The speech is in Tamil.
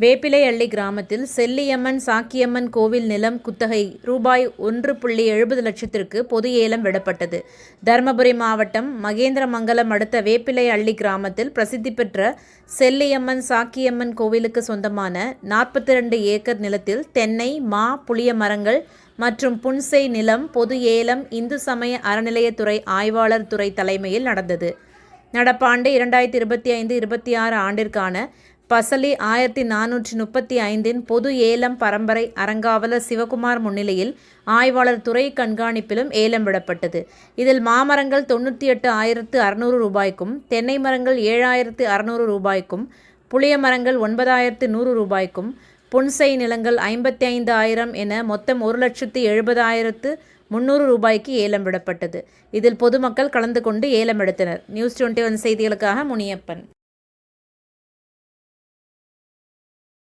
வேப்பிலையள்ளி கிராமத்தில் செல்லியம்மன் சாக்கியம்மன் கோவில் நிலம் குத்தகை ரூபாய் ஒன்று புள்ளி எழுபது லட்சத்திற்கு பொது ஏலம் விடப்பட்டது. தருமபுரி மாவட்டம் மகேந்திரமங்கலம் அடுத்த வேப்பிலையள்ளி கிராமத்தில் பிரசித்தி பெற்ற செல்லியம்மன் சாக்கியம்மன் கோவிலுக்கு சொந்தமான நாற்பத்தி ரெண்டு ஏக்கர் நிலத்தில் தென்னை மா புளிய மரங்கள் மற்றும் புன்செய் நிலம் பொது ஏலம் இந்து சமய அறநிலையத்துறை ஆய்வாளர் துறை தலைமையில் நடந்தது. நடப்பாண்டு இரண்டாயிரத்தி இருபத்தி ஐந்து இருபத்தி ஆறு ஆண்டிற்கான பசலி ஆயிரத்தி நானூற்றி முப்பத்தி ஐந்தின் பொது ஏலம் பரம்பரை அறங்காவலர் சிவகுமார் முன்னிலையில் ஆய்வாளர் துறை கண்காணிப்பிலும் ஏலம் விடப்பட்டது. இதில் மாமரங்கள் தொண்ணூற்றி எட்டு ஆயிரத்து அறுநூறு ரூபாய்க்கும் தென்னை மரங்கள் ஏழாயிரத்து அறுநூறு ரூபாய்க்கும் புளிய மரங்கள் ஒன்பதாயிரத்து நூறு ரூபாய்க்கும் புன்சை நிலங்கள் ஐம்பத்தி ஐந்து ஆயிரம் என மொத்தம் ஒரு லட்சத்து எழுபதாயிரத்து முந்நூறு ரூபாய்க்கு ஏலம் விடப்பட்டது. இதில் பொதுமக்கள் கலந்து கொண்டு ஏலம் எடுத்தனர். நியூஸ் டுவெண்ட்டி ஒன் செய்திகளுக்காக முனியப்பன்.